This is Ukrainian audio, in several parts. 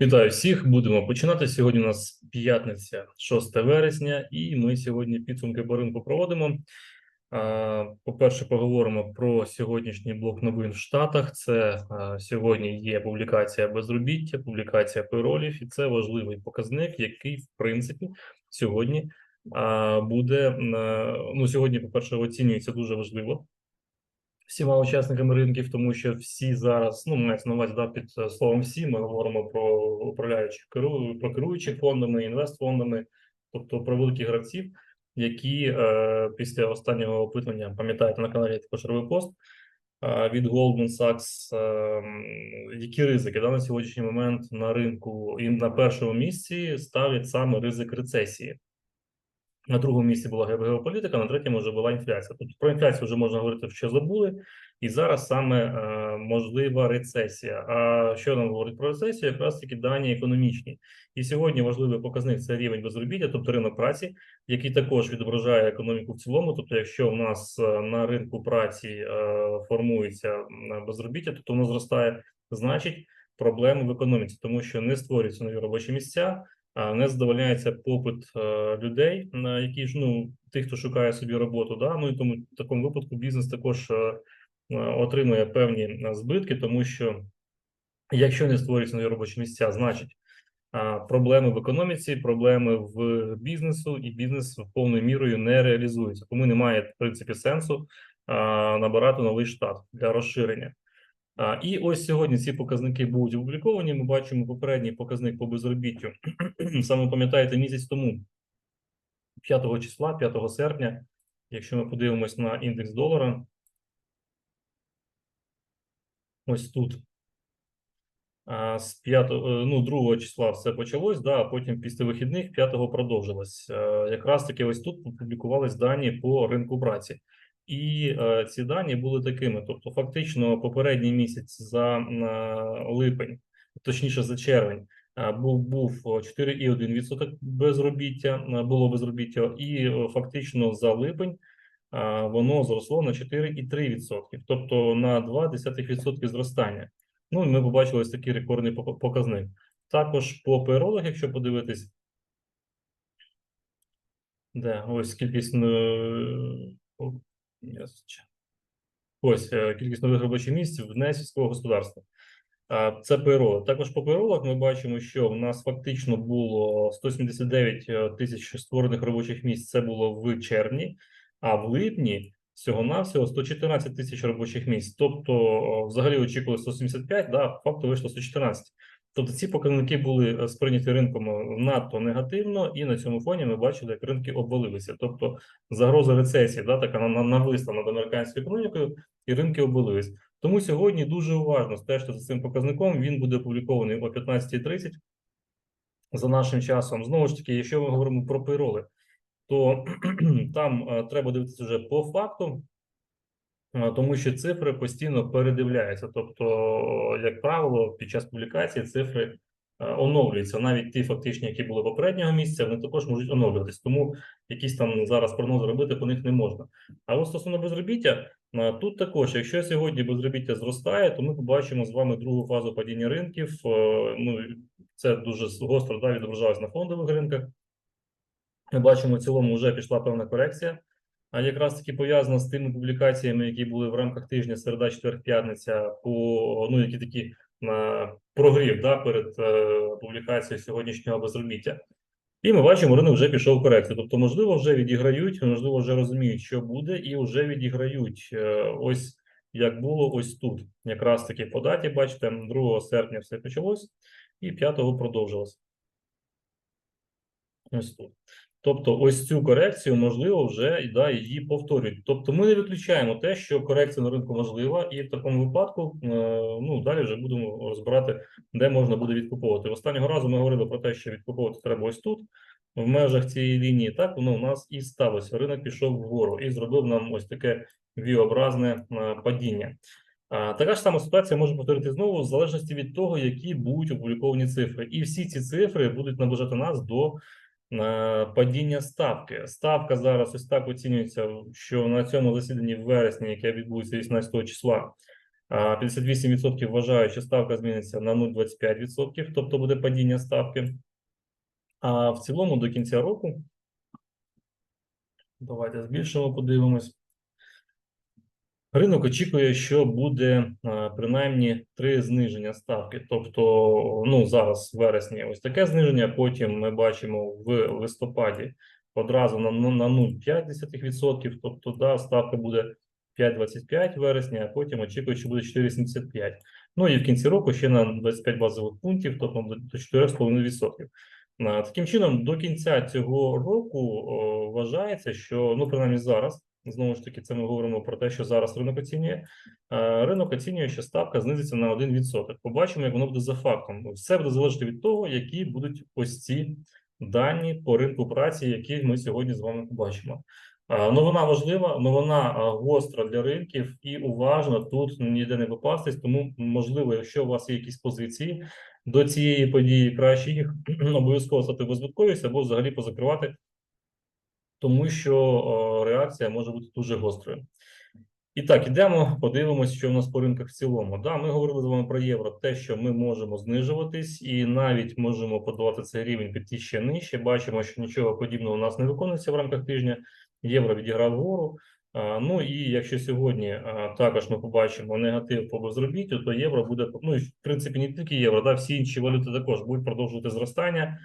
Вітаю всіх. Будемо починати. Сьогодні у нас п'ятниця, 6 вересня, і ми сьогодні підсумки по ринку проводимо. По-перше, поговоримо про сьогоднішній блок новин в Штатах. Це сьогодні є публікація безробіття, публікація пейролів, і це важливий показник, який в принципі сьогодні буде ну сьогодні. По перше, оцінюється дуже важливо всіма учасниками ринків, тому що всі зараз ну мається на увазі да, під е, словом всі. Ми говоримо про управляючих керу, про керуючих фондами, інвестфондами, тобто про великих гравців, які е, після останнього опитування пам'ятаєте на каналі також робив пост е, від Goldman Sachs, е, які ризики да, на сьогоднішній момент на ринку і на першому місці ставлять саме ризик рецесії. На другому місці була ге- геополітика, на третьому вже була інфляція. Тобто про інфляцію вже можна говорити, що забули, і зараз саме е, можлива рецесія. А що нам говорить про рецесію? Якраз таки дані економічні. І сьогодні важливий показник це рівень безробіття, тобто ринок праці, який також відображає економіку в цілому. Тобто, якщо в нас е, на ринку праці е, формується безробіття, тобто воно зростає, значить проблеми в економіці, тому що не створюються нові робочі місця не задовольняється попит е, людей, на які ж ну тих, хто шукає собі роботу. Да? Ну і тому в такому випадку бізнес також е, е, отримує певні е, збитки, тому що якщо не створюються нові робочі місця, значить проблеми в економіці, проблеми в бізнесу, і бізнес повною мірою не реалізується. Тому немає в принципі сенсу набирати новий штат для розширення. І ось сьогодні ці показники будуть опубліковані. Ми бачимо попередній показник по безробіттю. Саме пам'ятаєте, місяць тому, 5 числа, 5 серпня, якщо ми подивимось на індекс долара, ось тут. З 5, ну, 2 числа все почалось, да, а потім після вихідних 5 продовжилось. Е, Якраз таки ось тут опублікувались дані по ринку праці. І е, ці дані були такими: тобто, фактично, попередній місяць за е, липень, точніше за червень, е, був був 4,1% безробіття, е, було безробіття, і е, фактично за липень е, воно зросло на 4,3%, тобто на 0,2% зростання. Ну, і ми побачили ось такий рекордний пок- показник. Також по пейролах, якщо подивитись, де ось кількість е. Ось е, кількість нових робочих місць в несільського господарства. Це пейрол. Також по пейролах ми бачимо, що в нас фактично було 179 тисяч створених робочих місць. Це було в червні, а в липні всього-навсього 114 тисяч робочих місць. Тобто, взагалі очікували 175, да, факту вийшло 114. Тобто ці показники були е, сприйняті ринком е, надто негативно, і на цьому фоні ми бачили, як ринки обвалилися. Тобто загроза рецесії, да, така на- на- нависла над американською економікою, і ринки обвалились. Тому сьогодні дуже уважно стежте за цим показником. Він буде опублікований о 15.30 за нашим часом. Знову ж таки, якщо ми говоримо про пейроли, то там е, треба дивитися вже по факту, тому що цифри постійно передивляються. Тобто, як правило, під час публікації цифри е, оновлюються. Навіть ті фактичні, які були попереднього місяця, вони також можуть оновлюватись. Тому якісь там зараз прогнози робити по них не можна. А от стосовно безробіття, е, тут також, якщо сьогодні безробіття зростає, то ми побачимо з вами другу фазу падіння ринків. Е, Ну це дуже гостро да, відображалось на фондових ринках. Ми бачимо, в цілому вже пішла певна корекція, а якраз таки пов'язана з тими публікаціями, які були в рамках тижня середа, четвер, п'ятниця, по ну які такі на прогрів да, перед е, публікацією сьогоднішнього безробіття. І ми бачимо, ринок вже пішов корекцію. Тобто, можливо, вже відіграють, можливо, вже розуміють, що буде, і вже відіграють. Е, Ось як було ось тут. Якраз таки по даті, бачите, 2 серпня все почалось, і 5 продовжилось. Ось тут. Тобто, ось цю корекцію можливо вже да, її повторюють. Тобто, ми не виключаємо те, що корекція на ринку можлива, і в такому випадку е, ну далі вже будемо розбирати, де можна буде відкуповувати. Останнього разу ми говорили про те, що відкуповувати треба ось тут, в межах цієї лінії. Так воно у нас і сталося. Ринок пішов вгору і зробив нам ось таке віобразне е, падіння. Така ж сама ситуація може повторити знову в залежності від того, які будуть опубліковані цифри. І всі ці цифри будуть наближати нас до падіння ставки. Ставка зараз ось так оцінюється, що на цьому засіданні в вересні, яке відбудеться 18 числа, А 58% вважають, що ставка зміниться на 0,25%, тобто буде падіння ставки. А в цілому до кінця року, давайте збільшимо, подивимось. Ринок очікує, що буде принаймні три зниження ставки. Тобто, ну зараз в вересні ось таке зниження. Потім ми бачимо в листопаді одразу на, на на 0,5%. Тобто, да, ставка буде 5,25 вересня, а потім очікують, що буде 4,75. Ну і в кінці року ще на 25 базових пунктів, тобто до до 4,5%. А, Таким чином, до кінця цього року о, вважається, що ну принаймні зараз. Знову ж таки, це ми говоримо про те, що зараз ринок оцінює. Е, Ринок оцінює, що ставка знизиться на 1%. Побачимо, як воно буде за фактом. Все буде залежати від того, які будуть ось ці дані по ринку праці, які ми сьогодні з вами побачимо. Е, Новина важлива, новина е, гостра для ринків і уважно тут ніде не попастись. Тому, можливо, якщо у вас є якісь позиції до цієї події, краще їх обов'язково стати беззбитковість або взагалі позакривати тому що реакція може бути дуже гострою. І так, ідемо, подивимось, що в нас по ринках в цілому. Да, ми говорили з вами про євро, те, що ми можемо знижуватись, і навіть можемо подавати цей рівень піти ще нижче. Бачимо, що нічого подібного у нас не виконується в рамках тижня. Євро відіграв вгору. Ну і якщо сьогодні також ми побачимо негатив по безробіттю, то євро буде ну і в принципі не тільки євро, да, всі інші валюти також будуть продовжувати зростання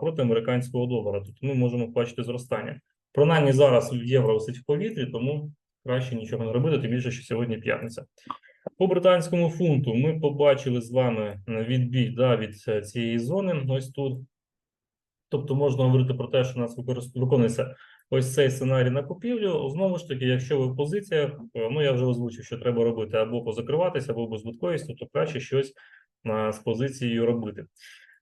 проти американського долара. Тут ми можемо бачити зростання. Принаймні зараз євро висить в повітрі, тому краще нічого не робити, тим більше, що сьогодні п'ятниця. По британському фунту ми побачили з вами відбій да, від е, цієї зони. Ось тут. Тобто можна говорити про те, що у нас виконується ось цей сценарій на купівлю. Знову ж таки, якщо ви в позиціях, е, ну я вже озвучив, що треба робити або позакриватися, або беззбитковістю, то краще щось з позицією робити.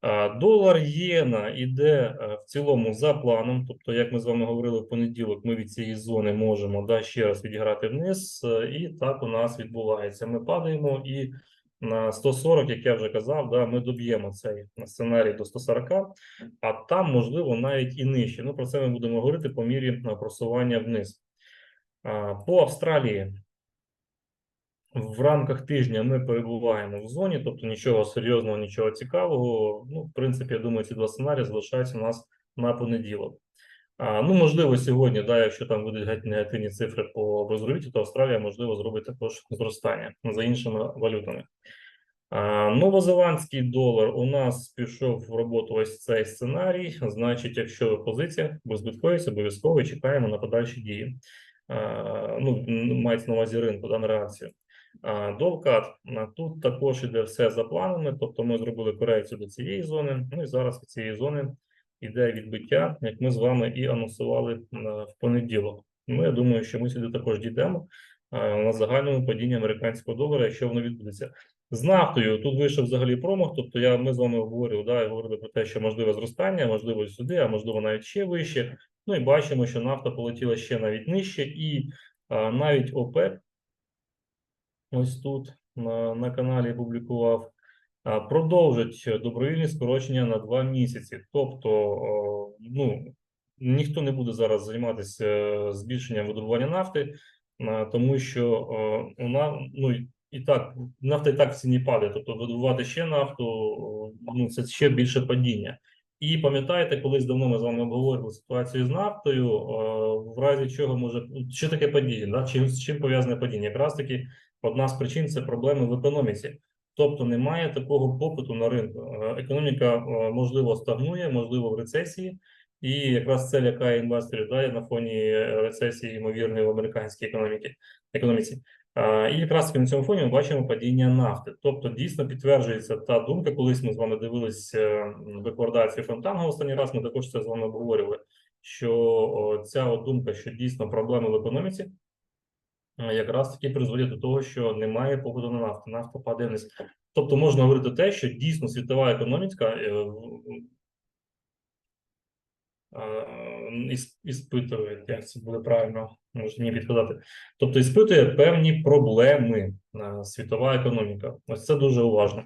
А, Долар єна іде е, в цілому за планом. Тобто, як ми з вами говорили в понеділок, ми від цієї зони можемо да, ще раз відіграти вниз, е, і так у нас відбувається. Ми падаємо і на 140, як я вже казав, да, ми доб'ємо цей сценарій до 140, а там можливо навіть і нижче. Ну про це ми будемо говорити по мірі е, просування вниз. По Австралії в рамках тижня ми перебуваємо в зоні, тобто нічого серйозного, нічого цікавого. Ну, в принципі, я думаю, ці два сценарії залишаються у нас на понеділок. А, ну, можливо, сьогодні, да, якщо там будуть геть негативні цифри по безробіттю, то Австралія можливо зробить також зростання за іншими валютами. А, Новозеландський долар у нас пішов в роботу ось цей сценарій. Значить, якщо в позиціях обов'язково чекаємо на подальші дії. А, ну, мається на увазі ринку, да, на реакцію. Довкат тут також іде все за планами, тобто ми зробили корекцію до цієї зони. Ну і зараз від цієї зони іде відбиття, як ми з вами і анонсували в понеділок. Ну, я думаю, що ми сюди також дійдемо на загальному падінні американського долара, якщо воно відбудеться. З нафтою тут вийшов взагалі промах. Тобто, я ми з вами говорили, да, говорили про те, що можливе зростання, можливо, сюди, а можливо, навіть ще вище. Ну і бачимо, що нафта полетіла ще навіть нижче, і а, навіть ОПЕК ось тут на, на каналі публікував, продовжить добровільні скорочення на два місяці. Тобто, ну, ніхто не буде зараз займатися е, збільшенням видобування нафти, тому що вона, ну, і так, нафта і так в ціні падає, тобто видобувати ще нафту, ну, це ще більше падіння. І пам'ятаєте, колись давно ми з вами обговорювали ситуацію з нафтою, в разі чого може, що таке падіння, да? чим, з чим пов'язане падіння? Якраз таки одна з причин це проблеми в економіці. Тобто немає такого попиту на ринку. Е, Економіка е, можливо стагнує, можливо, в рецесії, і якраз це лякає інвесторів да, на фоні е, рецесії ймовірної в американській економіці. економіці. І якраз на цьому фоні ми бачимо падіння нафти. Тобто дійсно підтверджується та думка, колись ми з вами дивились рекордацію Фонтанга останній раз. Ми також це з вами обговорювали. Що ця думка, що дійсно проблеми в економіці, якраз таки призводить до того, що немає попиту на нафту, нафта падає вниз. Тобто можна говорити те, що дійсно світова економіка е, е, іс- іспитує, як це буде правильно, може мені підказати. Тобто іспитує певні проблеми е, світова економіка. Ось це дуже уважно.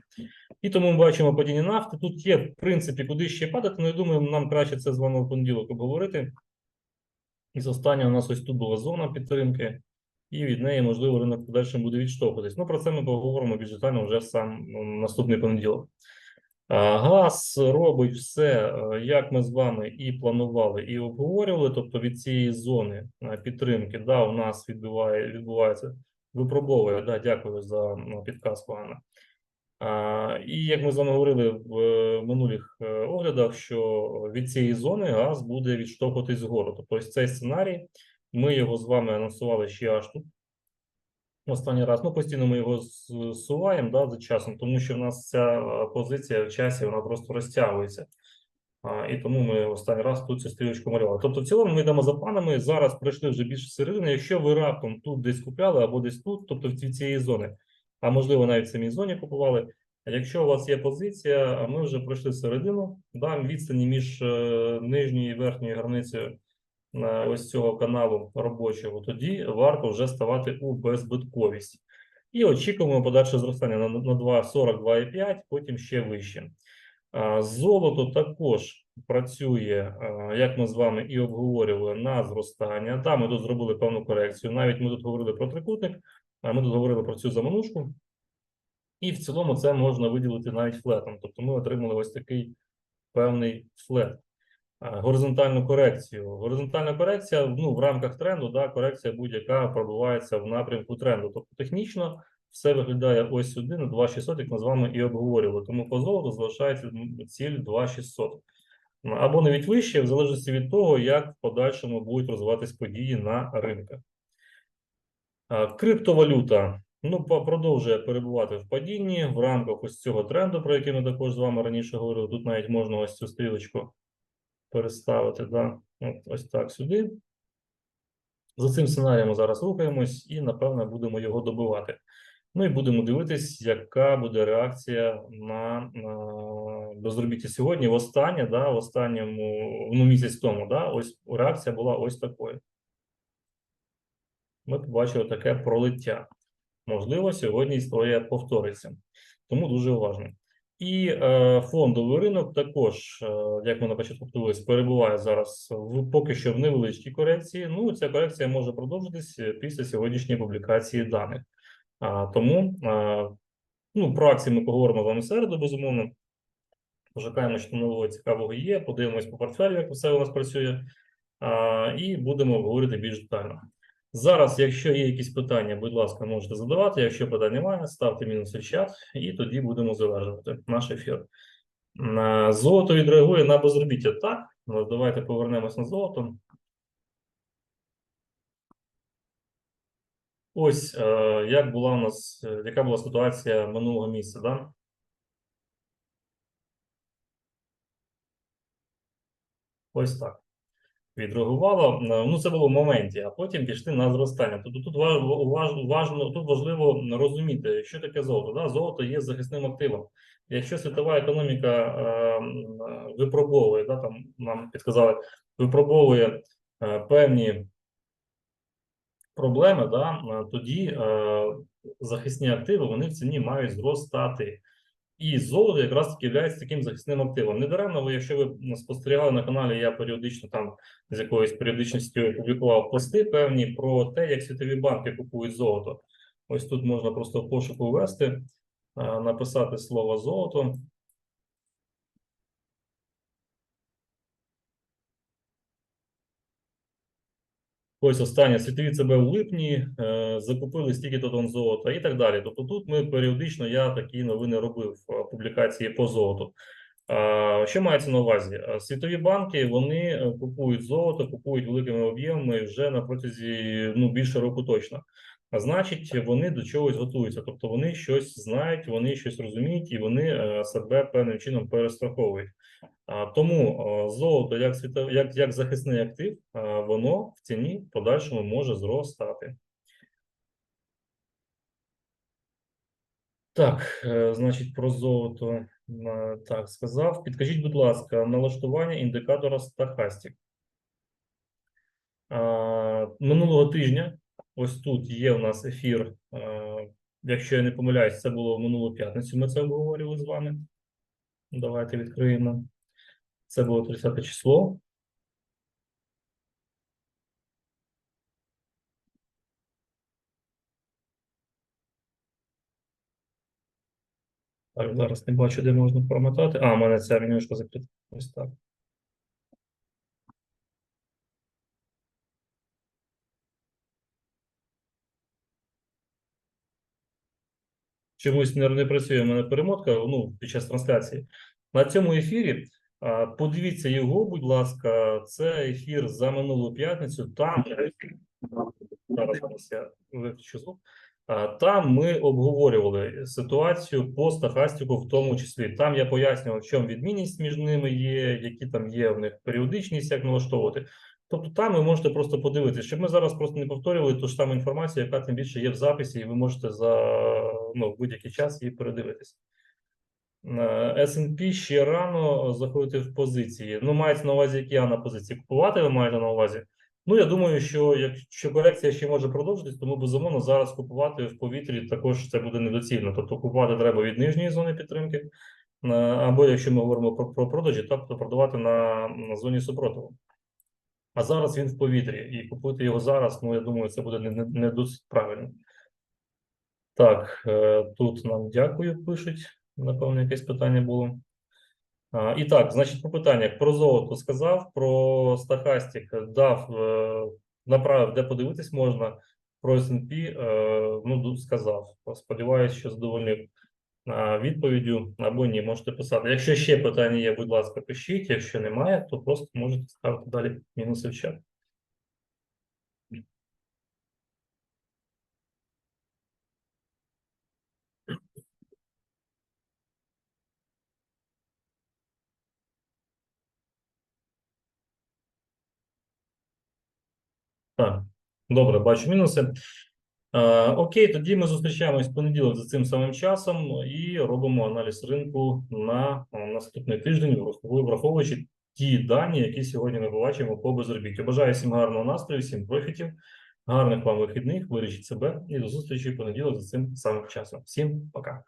І тому ми бачимо падіння нафти. Тут є, в принципі, куди ще падати, але я думаю, нам краще це з вами в понеділок обговорити. І з останнього у нас ось тут була зона підтримки. І від неї, можливо, ринок в подальшому буде відштовхуватись. Ну, про це ми поговоримо більш детально вже сам наступний понеділок. Газ робить все, е, як ми з вами і планували, і обговорювали. Тобто від цієї зони е, підтримки, да, у нас відбуває, відбувається випробовує. Да, дякую за підказку, Анна. І як ми з вами говорили в е, минулих оглядах, що від цієї зони газ буде відштовхуватись згору. Тобто, ось цей сценарій, ми його з вами анонсували ще аж тут. Останній раз, ну постійно ми його зсуваємо да, за часом, тому що в нас ця е, позиція в часі вона просто розтягується. А, і тому ми останній раз тут цю стрілочку малювали. Тобто, в цілому ми йдемо за планами. Зараз прийшли вже більше середини. Якщо ви раптом тут десь купляли або десь тут, тобто в цієї зони, а можливо навіть в самій зоні купували. Якщо у вас є позиція, ми вже пройшли середину, да, відстані між е, нижньою і верхньою границею ось цього каналу робочого, тоді варто вже ставати у беззбитковість. І очікуємо подальше зростання на, на 2,40, 2,5, потім ще вище. Золото також працює, як ми з вами і обговорювали, на зростання. Да, ми тут зробили певну корекцію. Навіть ми тут говорили про трикутник, а ми тут говорили про цю заманушку. І в цілому це можна виділити навіть флетом. Тобто ми отримали ось такий певний флет. А, Горизонтальну корекцію. Горизонтальна корекція ну, в рамках тренду, да, корекція будь-яка пробувається в напрямку тренду. Тобто технічно все виглядає ось сюди на 2600, як ми з вами і обговорювали. Тому по золоту залишається ціль 2600. Ну, Або навіть вище, в залежності від того, як в подальшому будуть розвиватись події на ринках. Криптовалюта ну, продовжує перебувати в падінні в рамках ось цього тренду, про який ми також з вами раніше говорили. Тут навіть можна ось цю стрілочку переставити. Да? От, ось так сюди. За цим сценарієм зараз рухаємось і, напевно, будемо його добивати. Ну і будемо дивитись, яка буде реакція на, на безробіття сьогодні. Востаннє, да, в останньому ну, місяць тому, да, ось реакція була ось такою. Ми побачили таке пролиття. Можливо, сьогодні історія повториться. Тому дуже уважно. І е, фондовий ринок також, е, як ми на початку подивились, перебуває зараз в поки що в невеличкій корекції. Ну, ця корекція може продовжитись е, після сьогоднішньої публікації даних. А, тому а, ну, про акції ми поговоримо з вами в середу, безумовно. Пошукаємо, що нового цікавого є, подивимось по портфелю, як все у нас працює, а, і будемо говорити більш детально. Зараз, якщо є якісь питання, будь ласка, можете задавати. Якщо питань немає, ставте мінус в чат, і тоді будемо завершувати наш ефір. На Золото відреагує на безробіття. Так, ну, давайте повернемось на золото. Ось е, як була у нас, е, яка була ситуація минулого місяця, да? Ось так. Відреагувало. Ну, це було в моменті, а потім пішли на зростання. Тобто тут ва- важ- тут важливо розуміти, що таке золото. Да? Золото є захисним активом. Якщо світова економіка е, е, випробовує, да, там нам підказали, випробовує е, певні проблеми, да, тоді е, захисні активи вони в ціні мають зростати. І золото якраз таки є таким захисним активом. Недаремно, ви, якщо ви спостерігали на каналі, я періодично там з якоюсь періодичністю публікував пости певні про те, як світові банки купують золото. Ось тут можна просто в пошуку ввести, написати слово золото. Ось останнє світові ЦБ у липні е, закупили стільки-то тонн золота і так далі. Тобто тут ми періодично я такі новини робив е, публікації по золоту. А, Що мається на увазі? Світові банки вони е, купують золото, купують великими об'ємами вже на протязі ну більше року точно. А значить, вони до чогось готуються, тобто вони щось знають, вони щось розуміють і вони е, себе певним чином перестраховують. Тому золото як світо, як, як захисний актив, воно в ціні в подальшому може зростати. Так, е, значить, про золото е, так сказав. Підкажіть, будь ласка, налаштування індикатора. А, Минулого тижня, ось тут є у нас ефір. е, Якщо я не помиляюсь, це було минулу п'ятницю. Ми це обговорювали з вами. Давайте відкриємо. Це було 30 число. Так, зараз не бачу, де можна промотати. А, у мене ця менюшка закрита. Ось так. Чомусь не працює у мене перемотка ну, під час трансляції. На цьому ефірі подивіться його, будь ласка, це ефір за минулу п'ятницю. Там зараз, я Там ми обговорювали ситуацію по стахастику, в тому числі. Там я пояснював, в чому відмінність між ними є, які там є в них періодичність, як налаштовувати. Тобто там ви можете просто подивитися, щоб ми зараз просто не повторювали ту ж саму інформацію, яка тим більше є в записі, і ви можете за ну, будь-який час її передивитися. Е, S&P ще рано заходити в позиції. Ну, мається на увазі, які я на позиції купувати, ви маєте на увазі. Ну, я думаю, що якщо корекція ще може продовжитись, тому безумовно зараз купувати в повітрі також це буде недоцільно. Тобто купувати треба від нижньої зони підтримки, е, або якщо ми говоримо про, про продажі, тобто продавати на, на зоні супротиву. А зараз він в повітрі, і купити його зараз, ну я думаю, це буде не, не, не досить правильно. Так, е, тут нам дякую, пишуть. Напевно, якесь питання було. А, І так, значить, по питаннях про золото сказав, про стахастик дав, е, направив, де подивитись можна. Про S&P, е, ну, сказав. Сподіваюсь, що задовольнив відповіддю або ні, можете писати. Якщо ще питання є, будь ласка, пишіть. Якщо немає, то просто можете ставити далі мінуси в чат. Так, добре, бачу мінуси. Е, окей, тоді ми зустрічаємось в понеділок за цим самим часом і робимо аналіз ринку на е, наступний тиждень, враховуючи- ті дані, які сьогодні ми побачимо по безробіттю. Бажаю всім гарного настрою, всім профітів, гарних вам вихідних, вирішіть себе і до зустрічі в понеділок за цим самим часом. Всім пока.